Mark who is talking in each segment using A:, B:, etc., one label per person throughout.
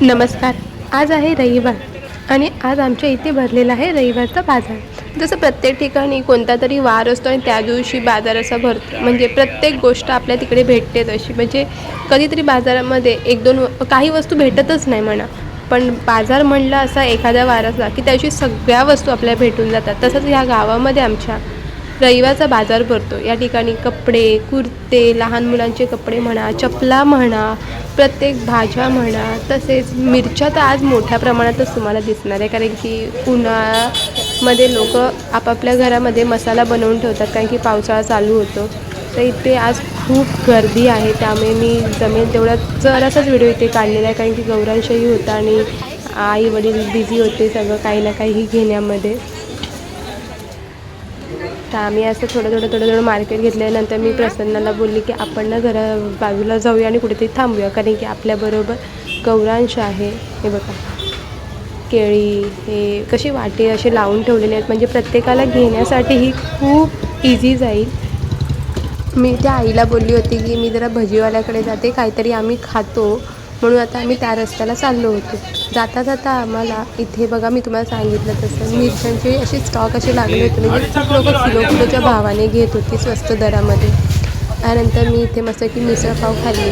A: नमस्कार. आज आहे रविवार आणि आज आमच्या इथे भरलेला आहे रविवारचा बाजार. जसं प्रत्येक ठिकाणी कोणता तरी वार असतो आणि त्या दिवशी बाजार असा भरतो म्हणजे प्रत्येक गोष्ट आपल्या तिकडे भेटते तशी. म्हणजे कधीतरी बाजारामध्ये एक दोन व- काही वस्तू भेटतच नाही म्हणा. पण बाजार म्हणला असा एखादा वार असला की त्याची सगळ्या वस्तू आपल्याला भेटून जातात. तसंच ह्या गावामध्ये आमच्या रविवारचा बाजार भरतो. या ठिकाणी कपडे कुर्ते लहान मुलांचे कपडे म्हणा चपला म्हणा प्रत्येक भाज्या म्हणा तसेच मिरच्या तर आज मोठ्या प्रमाणातच तुम्हाला दिसणार आहे. कारण की उन्हाळ्यामध्ये लोक आपापल्या घरामध्ये मसाला बनवून ठेवतात कारण की पावसाळा चालू होतो. तर इथे आज खूप गर्दी आहे. त्यामुळे मी जमेल तेवढा जरासाच व्हिडिओ इथे काढलेला आहे. कारण की गौरांशही होता आणि आई वडील बिझी होते सगळं काही ना काही घेण्यामध्ये. तर आम्ही असं थोडं थोडं थोडं थोडं मार्केट घेतल्यानंतर मी प्रसन्नाला बोलली की आपण ना घरा बाजूला जाऊया आणि कुठेतरी थांबूया. कारण की आपल्याबरोबर गौरांश आहे. हे बघा. केळी हे कशी वाटे असे लावून ठेवलेले आहेत. म्हणजे प्रत्येकाला घेण्यासाठी ही खूप इझी जाईल. मी त्या आईला बोलली होती की मी जरा भजीवाल्याकडे जाते. काहीतरी आम्ही खातो. म्हणून आता आम्ही त्या रस्त्याला चाललो होतो. जाता जाता आम्हाला इथे बघा मी तुम्हाला सांगितलं तसं मिरच्यांचे असे स्टॉक असे लागले होते म्हणजे खूप लोक किलो किलोच्या भावाने घेत होती स्वस्त दरामध्ये. त्यानंतर मी इथे मस्त की मिसळपाव खाल्ली.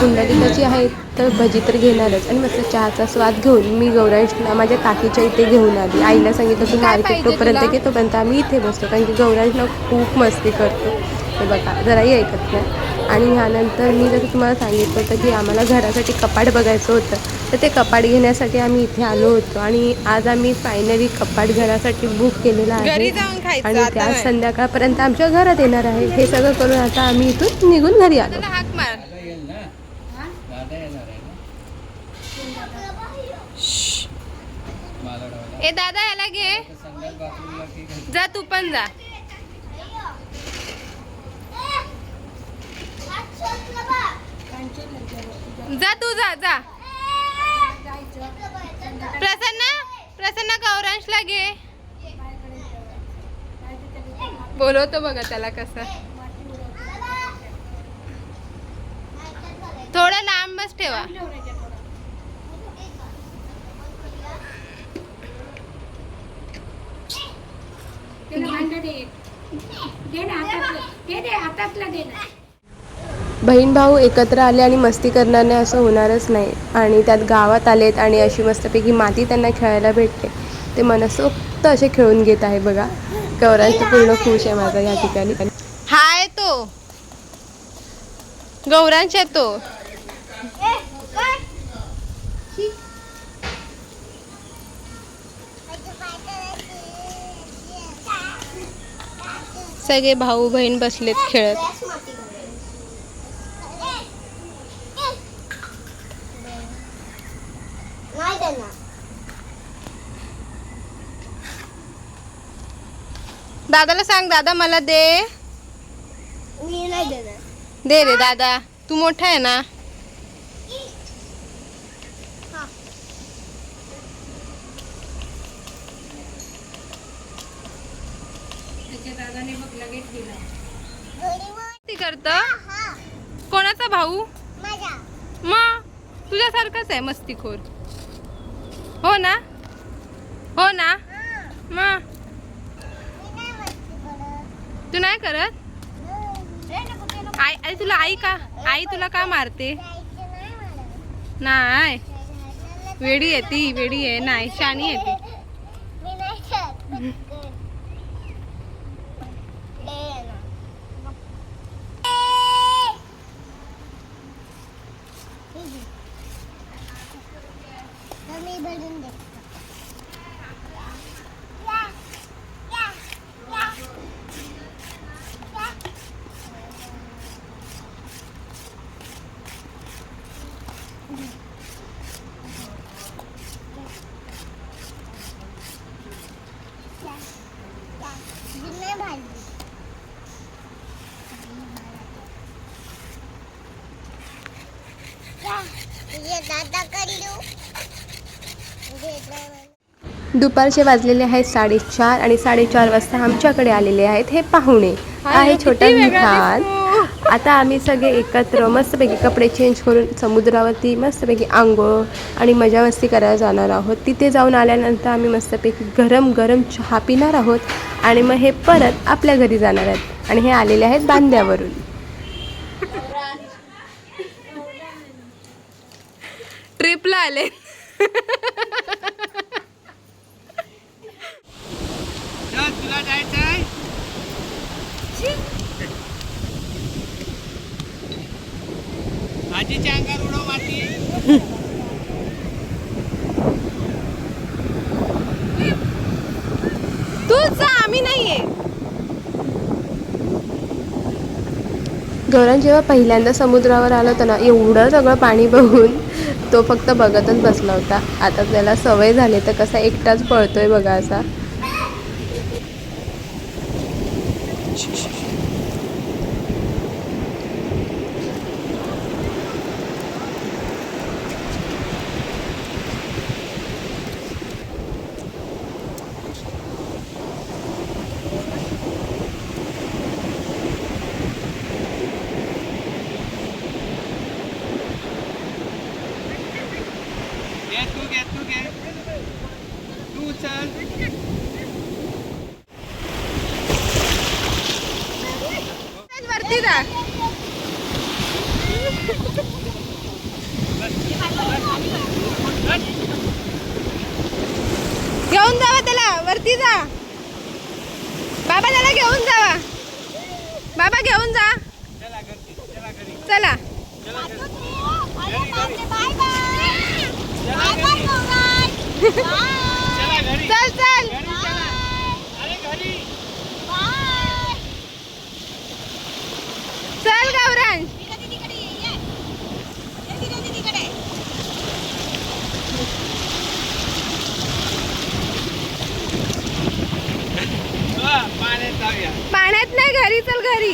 A: पुंडलिकाची आहे तर भजी तर घेणारच. आणि मस्त चहाचा स्वाद घेऊन मी गौरांशला माझ्या काकीच्या इथे घेऊन आली. आईला सांगितलं तू मार्केट तोपर्यंत घे तोपर्यंत आम्ही इथे बसतो. कारण की गौरांशला खूप मस्ती करतो. हे बघा जराही ऐकत नाही. आणि ह्यानंतर मी जसं तुम्हाला सांगितलं होतं की आम्हाला घरासाठी कपाट बघायचं होतं तर ते कपाट घेण्यासाठी आम्ही इथे आलो होतो आणि आज आम्ही फायनली कपाट घरासाठी बुक केलेलं आहे.
B: घरी जाऊन खायचं
A: आणि
B: आता
A: त्या. संध्याकाळपर्यंत आमच्या घरात येणार आहे. हे सगळं करून आता आम्ही इथून निघून घरी आलो.
B: ए दादा याला घे. जा तू पण जा. जा तू जा जा. प्रसन्न प्रसन्न गौरांशला घे. बोलवतो बघा त्याला कसं. थोडं लांबच ठेवा.
A: बहीण भाऊ एकत्र आले आणि मस्ती करणार नाही असं होणारच नाही. आणि त्यात गावात आलेत आणि अशी मस्तपैकी माती त्यांना खेळायला भेटते. ते मनसोक्त असे खेळून घेत आहे बघा. गौरांश पूर्ण खुश आहे माझा या ठिकाणी.
B: हाय तो गौरांश आहे तो सगळे भाऊ बहीण बसलेत खेळत
C: नाही देणार
B: दादाला सांग दादा मला दे.
C: मी नाही देणार.
B: दे रे दादा तू मोठा आहे ना. करत? कोणाचा भाऊ?
C: माझा.
B: मग तुझ्यासारखाच आहे मस्तीखोर. हो ना? हो ना? मग तू नाही करत? आई आई तुला आई का आई तुला का मारते? नाही. वेडी आहे ती वेडी आहे. नाही शाणी आहे ती
C: मी नाही खेळत. दे ना. तर मी भरून देतो. या, या, या. या. या, या. जी नाही भाजली. या, तुझे दादा करू
A: दुपारचे वाजलेले आहेत साडेचार आणि साडेचार वाजता आमच्याकडे आलेले आहेत हे पाहुणे. आहे छोटा
B: दिसतो.
A: आता आम्ही सगळे एकत्र मस्तपैकी कपडे चेंज करून समुद्रावरती मस्तपैकी आंघोळ आणि मजा मस्ती करायला जाणार आहोत. तिथे जाऊन आल्यानंतर आम्ही मस्तपैकी गरम गरम चहा पिणार आहोत आणि मग हे परत आपल्या घरी जाणार आहेत. आणि हे आलेले आहेत बांद्यावरून.
B: ट्रिपला आले.
D: तुला जायचंय? आजीच्या अंगावर उडव माती
B: तू जा आम्ही नाहीये
A: गौरव जेव्हा पहिल्यांदा समुद्रावर आला होता ना एवढं सगळं पाणी बघून तो फक्त बघतच बसला होता. आता त्याला सवय झाली तर कसा एकटाच पळतोय बघा असा.
B: वरती जा घेऊन जावा त्याला वरती जा. बाबा त्याला घेऊन जावा. बाबा घेऊन जा.
D: चला. घरची चला घरी
B: चला.
C: अरे बापरे, bye bye. Bye bye. Gaurang. Bye
D: चला घरी
B: चल चल
D: घरी चला अरे घरी
C: बाय
B: चल गौरांश
C: विरा दीदीकडे ये, ये. ये विरा दीदीकडे.
D: हो, पाण्यात जाऊया
B: पाण्यात नाही घरी चल घरी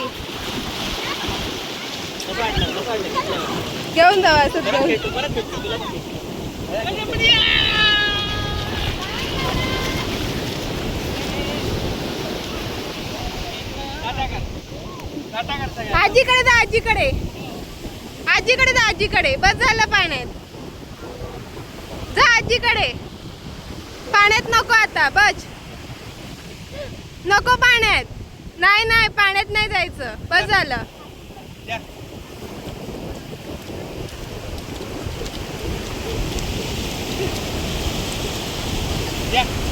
B: घेऊन जावा असं घेऊन
D: टाटा कर टाटा कर सगळ्या
B: आजीकडे जा आजीकडे. आजीकडे जा आजीकडे. बस झालं पाण्यात. जा आजीकडे. पाण्यात नको आता बस. नको पाण्यात. नाही नाही पाण्यात नाही जायचं. बस झालं.
D: द्या. द्या.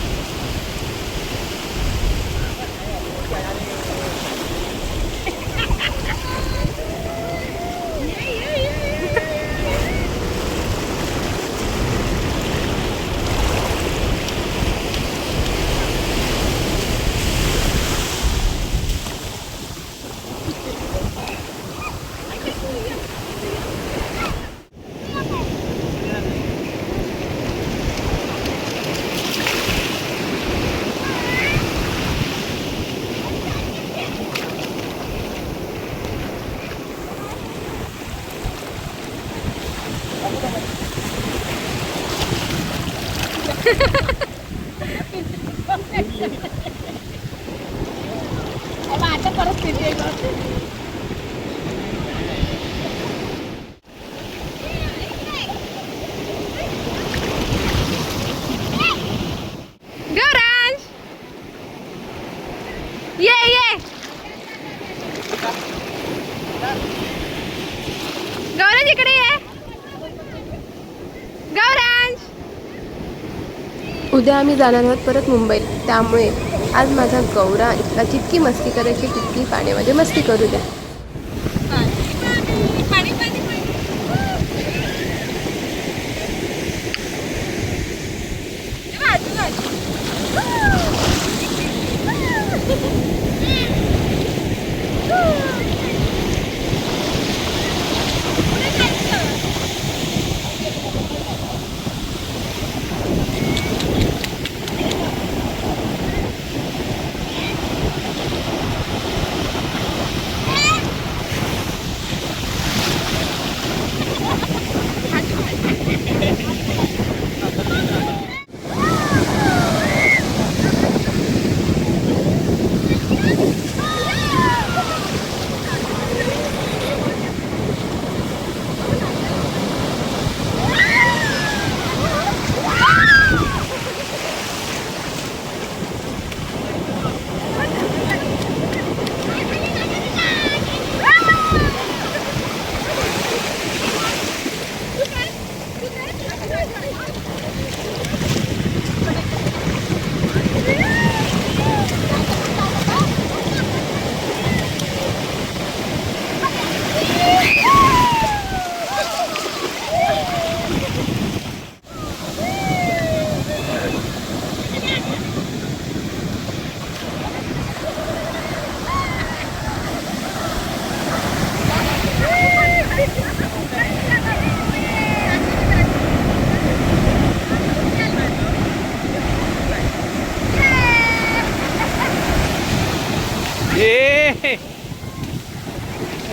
B: गौरांश ये ये गौरांश इकडे ये गौरांश
A: उद्या आम्ही जाणार आहोत परत मुंबईला. त्यामुळे आज माझा गौरांशला जितकी मस्ती करायची तितकी पाण्यामध्ये मस्ती करू द्या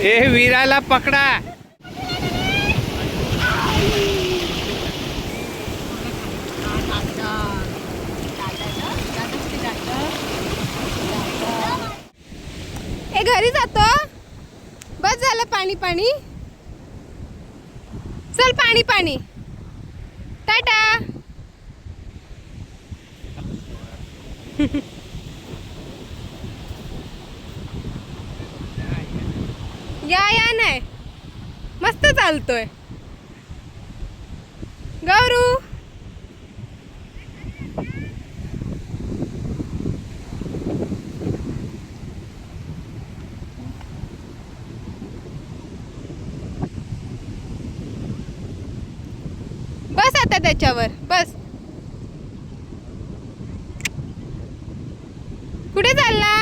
C: ए,
D: वीराला पकडा.
B: ए घरी जातो. बस झालं पाणी पाणी. चल पाणी पाणी. टाटा. या या नाही. मस्त चालतोय. गौरू. बस आता त्याच्यावर बस कुठे चालला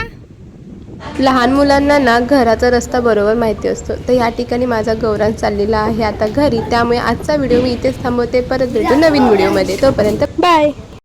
A: लहान मुलांना ना घराचा रस्ता बरोबर माहिती असतो. तर या ठिकाणी माझा गौरव चाललेला आहे आता घरी. त्यामुळे आजचा व्हिडिओ मी इथेच थांबवते. परत भेटू नवीन व्हिडिओमध्ये. तोपर्यंत बाय